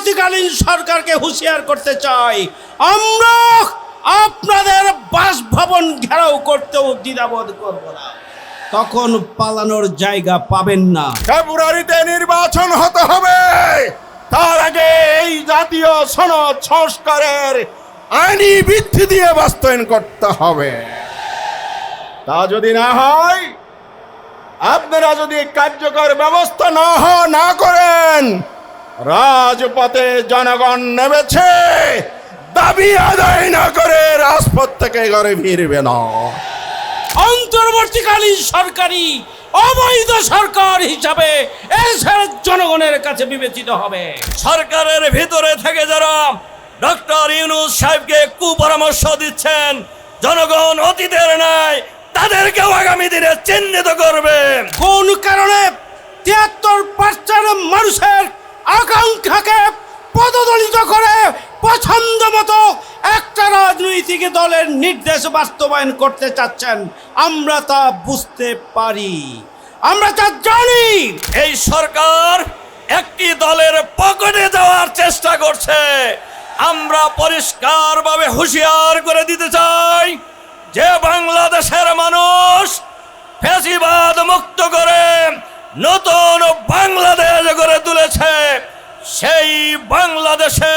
অন্তর্বর্তীকালীন সরকারকে হুঁশিয়ার করতে চাই। আমরা আপনাদের বাসভবন ঘেরাও করতেও দ্বিধাবোধ করব না। তখন পালানোর জায়গা পাবেন না। ফেব্রুয়ারিতে নির্বাচন হতে হবে। তার আগে এই জাতীয় সনদ সংস্কারের আইনি ভিত্তি দিয়ে বাস্তবায়ন করতে হবে। তা যদি না হয়, আপনারা যদি কার্যকর ব্যবস্থা না না করেন রাজপথে জনগণ নেমেছে দাবি আদায় না করে রাজপথ থেকে ঘরে ফিরবে না। অন্তর্বর্তীকালীন সরকারি অবৈধ সরকার হিসাবে জনগণের কাছে বিবেচিত হবে। সরকারের ভিতরে থেকে যারা ডক্টর ইউনুস সাহেবকে কুপরামর্শ দিচ্ছেন জনগণ অতীতের নাই তাদেরকেও আগামী দিনে চিহ্নিত করবে। কোন কারণে তিয়াত্তর পার্সেন্ট মানুষের আকাঙ্ক্ষাকে পদদলিত করে পছন্দ মতো একটা রাজনৈতিক দলের নির্দেশ বাস্তবায়ন করতে চাচ্ছেন। আমরা তা বুঝতে পারি। আমরা তা জানি। এই সরকার একটি দলের পকেটে যাওয়ার চেষ্টা করছে। আমরা পরিষ্কারভাবে হুঁশিয়ার করে দিতে চাই যে বাংলাদেশের মানুষ ফ্যাসিবাদ মুক্ত করে নতুন বাংলাদেশ গড়ে তুলেছে। সেই বাংলাদেশে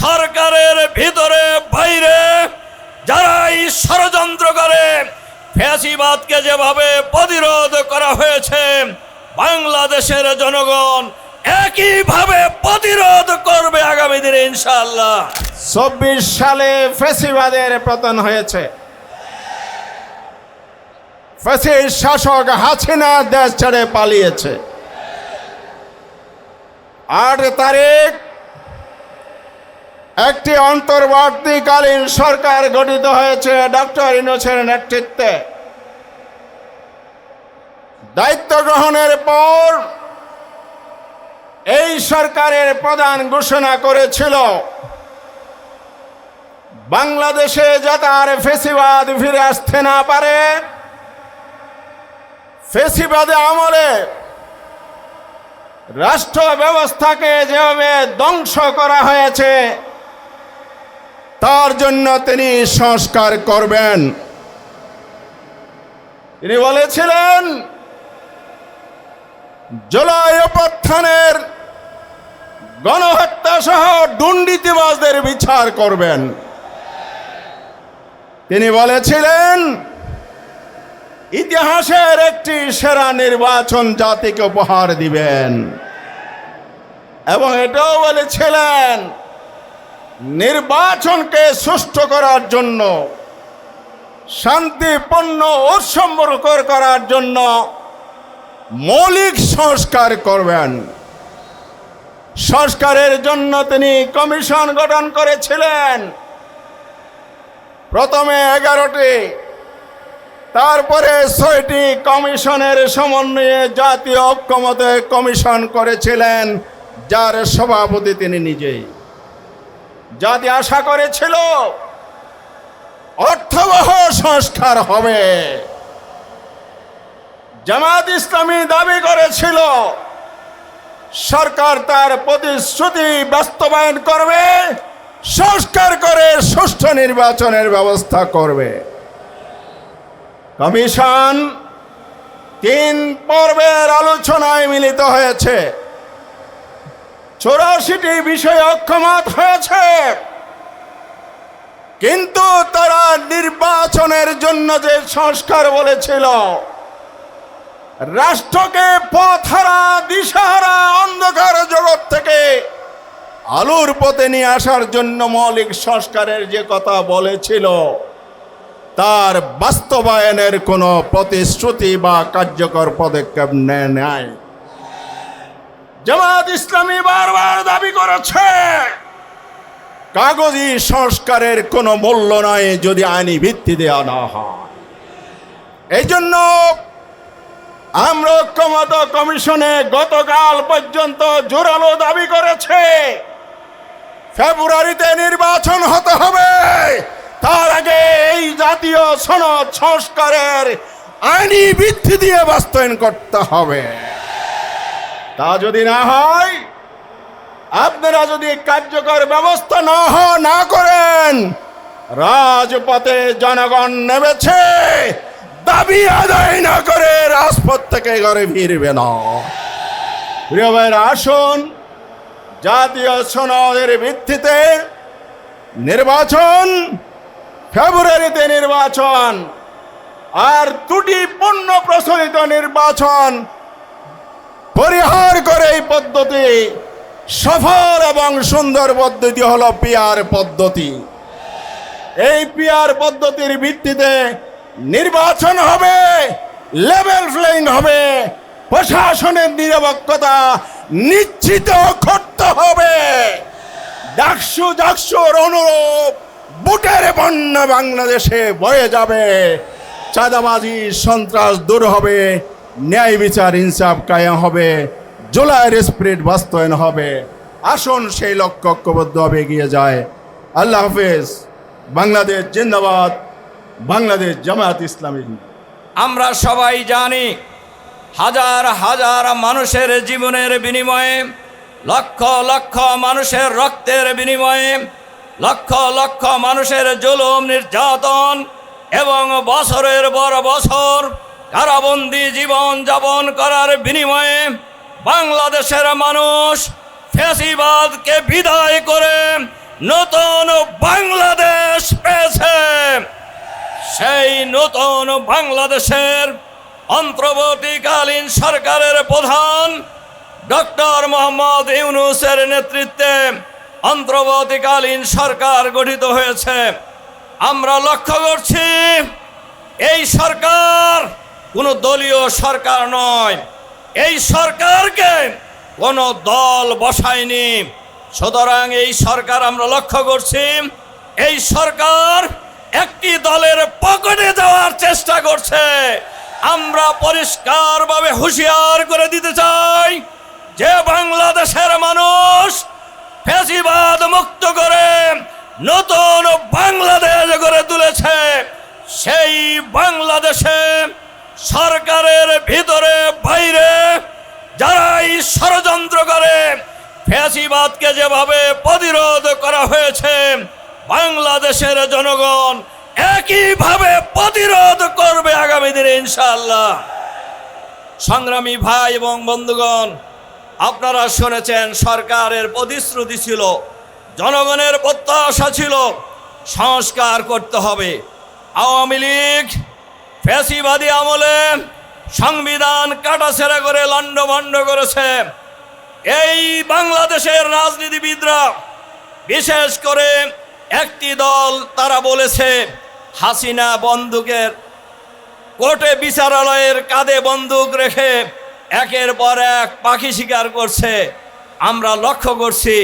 সরকারের ভিতরে, বাইরে যারাই ষড়যন্ত্র করে, ফ্যাসিবাদকে যেভাবে প্রতিরোধ করা হয়েছে, বাংলাদেশের জনগণ একইভাবে প্রতিরোধ করবে আগামী দিনে ইনশাআল্লাহ। চব্বিশ সালে ফেসিবাদের পতন হয়েছে। ফেসির শাসক হাসিনা দেশ ছেড়ে পালিয়েছে। আট তারিখ, একটি অন্তর্বর্তীকালীন সরকার গঠিত হয়েছে ডক্টর ইনোসের নেতৃত্বে। দায়িত্ব গ্রহণের পর এই সরকারের প্রধান ঘোষণা করেছিল, বাংলাদেশে যাতে আর ফেসিবাদ ফিরে আসতে না পারে। ফেসিবাদে আমলে রাষ্ট্র ব্যবস্থাকে যেভাবে ধ্বংস করা হয়েছে, তার জন্য তিনি সংস্কার করবেন। তিনি বলেছিলেন, জুলাই অভ্যুত্থানের গণহত্যা সহ দুর্নীতিবাজদের বিচার করবেন। তিনি বলেছিলেন ইতিহাসের একটি সেরা নির্বাচন জাতিকে উপহার দিবেন। এবং এটাও বলেছিলেন, নির্বাচনকে সুষ্ঠু করার জন্য, শান্তিপূর্ণ উৎসম্পর্ক করার জন্য মৌলিক সংস্কার করবেন। সংস্কারের জন্য তিনি কমিশন গঠন করেছিলেন। প্রথমে এগারোটি তারপরে ছয়টি কমিশনের সমন্বয়ে জাতীয় ঐক্যমতে কমিশন করেছিলেন, যার সভাপতি তিনি নিজেই। জাতি আশা করেছিল, অর্থবহ সংস্কার হবে। জামাত ইসলামী দাবি করেছিল, সরকার তার প্রতিশ্রুতি বাস্তবায়ন করবে, সংস্কার করে সুষ্ঠু নির্বাচনের ব্যবস্থা করবে। কমিশন তিন পর্বের আলোচনায় মিলিত হয়েছে। চৌরাশিটি বিষয় অক্ষমত হয়েছে। কিন্তু তারা নির্বাচনের জন্য যে সংস্কার বলেছিল, রাষ্ট্রকে পথহারা, দিশাহারা, অন্ধকার জগৎ থেকে আলোর পথে নিয়ে আসার জন্য মৌলিক সংস্কারের যে কথা বলেছিল তার বাস্তবায়নের কোনো প্রতিশ্রুতি বা কার্যকর পদক্ষেপ নেয় নাই। জামাত ইসলামী বারবার দাবি করেছে, কাগজি সংস্কারের কোনো মূল্য নয় যদি আইনি ভিত্তি দেওয়া না হয়। এই জন্য আমরা ঐক্যমত কমিশনে গতকাল পর্যন্ত জোরালো দাবি করেছে, ফেব্রুয়ারিতে নির্বাচন হতে হবে, তার আগে জাতীয় সনদ সংস্কারের আইনি ভিত্তি দিয়ে বাস্তবায়ন করতে হবে। তা যদি না হয়, আপনারা যদি কার্যকর ব্যবস্থা না হ- না করেন, রাজপথে জনগণ নেমেছে, দাবি আদায় না করে রাজপথ থেকে ঘরে ফিরবে না। প্রিয় ভাইরা আসুন, জাতীয় সনদের ভিত্তিতে নির্বাচন ফেব্রুয়ারিতে নির্বাচন আর ত্রুটিপূর্ণ প্রচলিত নির্বাচন পরিহার করে এই পদ্ধতি সফল এবং সুন্দর পদ্ধতি হলো পিয়ার পদ্ধতি। এই পিয়ার পদ্ধতির ভিত্তিতে নির্বাচন হবে লেভেল প্লেইং হবে, প্রশাসনের নিরপেক্ষতা নিশ্চিত করতে হবে। ডাকসু ডাকসুর অনুরূপ বুটের বন্যা বাংলাদেশে বয়ে যাবে। চাঁদাবাজি, সন্ত্রাস দূর হবে। ন্যায় বিচার, ইনসাফ কায়েম হবে। জুলাইয়ের স্প্রিট বাস্তবায়ন হবে। আসুন সেই লক্ষ্য ঐক্যবদ্ধভাবে এগিয়ে যায়। আল্লাহ হাফেজ। বাংলাদেশ জিন্দাবাদ। বাংলাদেশ জামায়াত ইসলামী। আমরা সবাই জানি, হাজার হাজার মানুষের জীবনের বিনিময়ে, লক্ষ লক্ষ মানুষের রক্তের বিনিময়ে লক্ষ লক্ষ মানুষের জুলুম, নির্যাতন এবং বছরের পর বছর কারাবন্দি জীবন যাপন করার বিনিময়ে বাংলাদেশের মানুষ ফ্যাসিবাদকে বিদায় করে নতুন বাংলাদেশ পেয়েছে। সেই নতুন বাংলাদেশের অন্তর্বর্তীকালীন সরকারের প্রধান ডক্টর মোহাম্মদ ইউনুসের নেতৃত্বে অন্তর্বর্তীকালীন সরকার গঠিত হয়েছে। আমরা লক্ষ্য করছি, এই সরকার কোনো দলীয় সরকার নয়। এই সরকারকে কোনো দল বসায়নি। সুতরাং এই সরকার আমরা লক্ষ্য করছি, এই সরকার একটি দলের পকেটে যাওয়ার চেষ্টা করছে। আমরা পরিষ্কারভাবে হুঁশিয়ার করে দিতে চাই যে বাংলাদেশের মানুষ ফেসিবাদ মুক্ত করে নতুন বাংলাদেশ গড়ে তুলেছে। সেই বাংলাদেশে সরকারের ভিতরে, বাইরে যারাই ষড়যন্ত্র করে ফ্যাসিবাদকে যেভাবে প্রতিরোধ করা হয়েছে, বাংলাদেশের জনগণ একইভাবে প্রতিরোধ করবে আগামী দিনে ইনশাআল্লাহ। সংগ্রামী ভাই এবং বন্ধুগণ আপনারা শুনেছেন সরকারের প্রতিশ্রুতি ছিল, জনগণের প্রত্যাশা ছিল সংস্কার করতে হবে। আওয়ামী লীগ ফ্যাসিবাদী আমলে সংবিধান কাটা কাটাছেড়া করে লণ্ডভণ্ড করেছে। এই বাংলাদেশের রাজনীতিবিদরা বিশেষ করে একটি দল তারা বলেছে, হাসিনা বন্দুকের কোর্টে বিচারালয়ের কাঁধে বন্দুক রেখে একের পর এক পাখি শিকার করছে। আমরা লক্ষ্য করছি,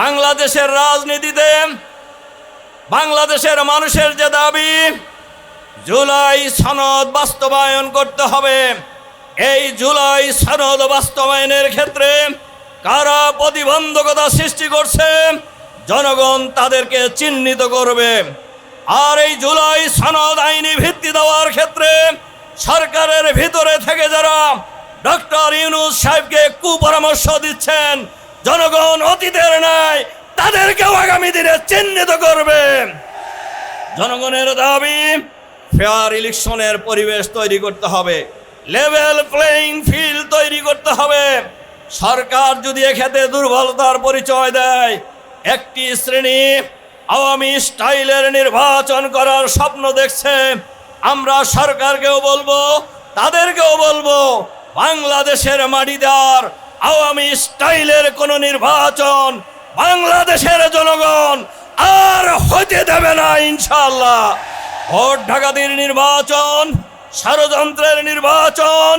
বাংলাদেশের রাজনীতিতে বাংলাদেশের মানুষের যে দাবি, জুলাই সনদ বাস্তবায়ন করতে হবে। এই জুলাই সনদ বাস্তবায়নের ক্ষেত্রে কারা প্রতিবন্ধকতা সৃষ্টি করছে, জনগণ তাদেরকে চিহ্নিত করবে। আর এই জুলাই সনদ আইনি ভিত্তি দেওয়ার ক্ষেত্রে সরকারের ভিতরে থেকে যারা ডক্টর ইউনুস সাহেবকে কুপরামর্শ দিচ্ছেন, জনগণ অতীতের নাই তাদেরকেও আগামী দিনে চিহ্নিত করবে। জনগণের দাবি ফেয়ার ইলেকশনের পরিবেশ তৈরি করতে হবে লেভেল প্লেইং ফিল্ড তৈরি করতে হবে। সরকার যদি এক্ষেত্রে দুর্বলতার পরিচয় দেয়, একটি শ্রেণি আওয়ামী স্টাইলের নির্বাচন করার স্বপ্ন দেখছে আমরা সরকারকেও বলব, তাদেরকেও বলব, বাংলাদেশের মাটিদার আওয়ামী স্টাইলের কোনো নির্বাচন বাংলাদেশের জনগণ আর হতে দেবে না ইনশাল্লাহ ভোট ডাকাতির নির্বাচন, ষড়যন্ত্রের নির্বাচন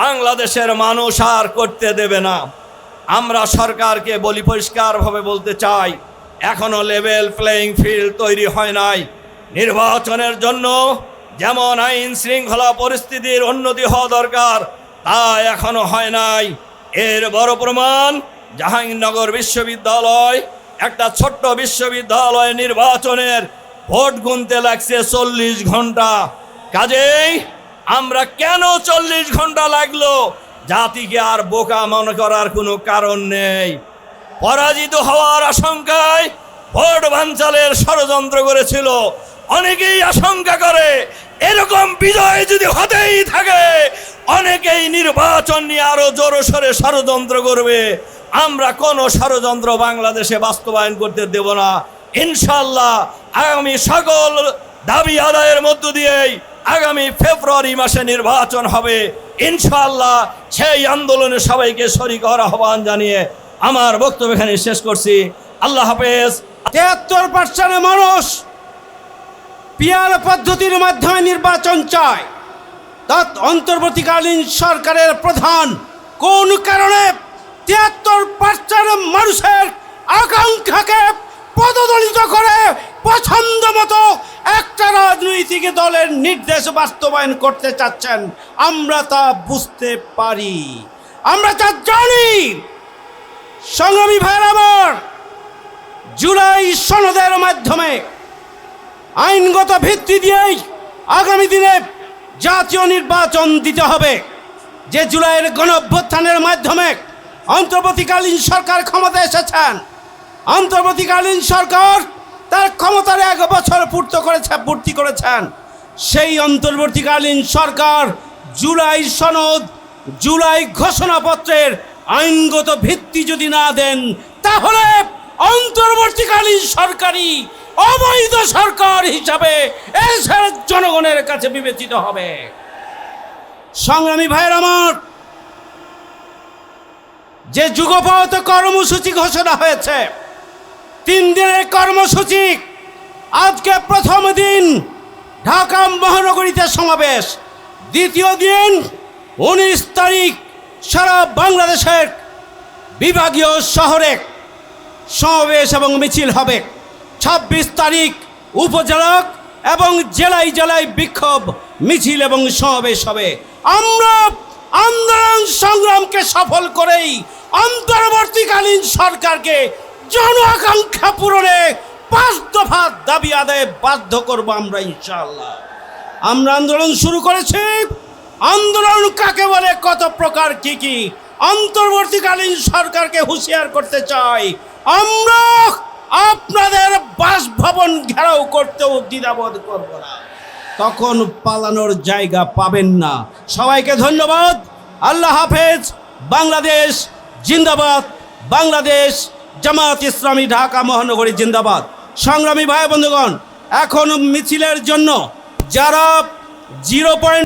বাংলাদেশের মানুষ আর করতে দেবে না। আমরা সরকারকে বলি পরিষ্কারভাবে বলতে চাই, এখনও লেভেল প্লেইং ফিল্ড তৈরি হয় নাই। নির্বাচনের জন্য যেমন আইন শৃঙ্খলা পরিস্থিতির উন্নতি হওয়া দরকার, তা এখনও হয় নাই। এর বড় প্রমাণ, জাহাঙ্গীরনগর বিশ্ববিদ্যালয়, একটা ছোট্ট বিশ্ববিদ্যালয় নির্বাচনের ভোট গুনতে লাগছে চল্লিশ ঘণ্টা। কাজেই আমরা কেন চল্লিশ ঘণ্টা লাগল? জাতিকে আর বোকা মনে করার কোনো কারণ নেই। পরাজিত হওয়ার আশঙ্কায় ভোট ভাঞ্চালের ষড়যন্ত্র করেছিল অনেকেই আশঙ্কা করে, এরকম বিজয় যদি হতেই থাকে, অনেকেই নির্বাচন নিয়ে আরও জোরসোরে ষড়যন্ত্র করবে। আমরা কোনো ষড়যন্ত্র বাংলাদেশে বাস্তবায়ন করতে দেব না। ইনশাল্লাহ আগামী সকল দাবি আদায়ের মধ্য দিয়েই আগামী ফেব্রুয়ারি মাসে নির্বাচন হবে। ইনশাল্লাহ সেই আন্দোলনে সবাইকে শরিক হওয়ার আহ্বান জানিয়ে আমার বক্তব্য এখানে শেষ করছি। আল্লাহ হাফেজ। তিয়াত্তর পার্সেন্ট মানুষ পিয়ার পদ্ধতির মাধ্যমে নির্বাচন চায়। তৎ অন্তর্বর্তীকালীন সরকারের প্রধান কোন কারণে তিয়াত্তর পার্সেন্ট মানুষের আকাঙ্ক্ষাকে পদদলিত করে পছন্দ মতো একটা রাজনৈতিক দলের নির্দেশ বাস্তবায়ন করতে চাচ্ছেন? আমরা তা বুঝতে পারি। আমরা তা জানি। সংগ্রামী ভাইয়ের আমার জুলাই সনদের মাধ্যমে আইনগত ভিত্তি দিয়েই আগামী দিনে জাতীয় নির্বাচন দিতে হবে। যে জুলাইয়ের গণঅভ্যুত্থানের মাধ্যমে অন্তর্বর্তীকালীন সরকার ক্ষমতা এসেছেন, অন্তর্বর্তীকালীন সরকার তার ক্ষমতার এক বছর পূর্ত করেছে, পূর্তি করেছেন। সেই অন্তর্বর্তীকালীন সরকার জুলাই সনদ, জুলাই ঘোষণাপত্রের আইনগত ভিত্তি যদি না দেন, তাহলে অন্তর্বর্তীকালীন সরকারি অবৈধ সরকার হিসাবে এসের জনগণের কাছে বিবেচিত হবে। সংগ্রামী ভাইয়ের আমার, যে যুগপথ কর্মসূচি ঘোষণা হয়েছে, তিন দিনের কর্মসূচি, আজকে প্রথম দিন ঢাকা মহানগরীতে সমাবেশ। দ্বিতীয় দিন উনিশ তারিখ সারা বাংলাদেশের বিভাগীয় শহরে সমাবেশ এবং মিছিল হবে। ছাব্বিশ তারিখ উপজেলা এবং জেলায় জেলায় বিক্ষোভ, মিছিল এবং সমাবেশ হবে। আমরা আন্দোলন সংগ্রামকে সফল করেই অন্তর্বর্তীকালীন সরকারকে জন আকাঙ্ক্ষা পূরণে পাঁচ দফা দাবি আদায়ে বাধ্য করব আমরা, ইনশাআল্লাহ। আমরা আন্দোলন শুরু করেছি। আন্দোলন কাকে বলে, কত প্রকার, কি কি? অন্তর্বর্তীকালীন সরকারকে হুঁশিয়ার করতে চাই। আমরা আপনাদের বাসভবন ঘেরাও করতেও দ্বিধাবোধ করব না। তখন পালানোর জায়গা পাবেন না। সবাইকে ধন্যবাদ। আল্লাহ হাফেজ। বাংলাদেশ জিন্দাবাদ। বাংলাদেশ জামাত ইসলামী ঢাকা মহানগরী জিন্দাবাদ। সংগ্রামী ভাই বন্ধুগণ, এখন মিছিলের জন্য যারা জিরো পয়েন্ট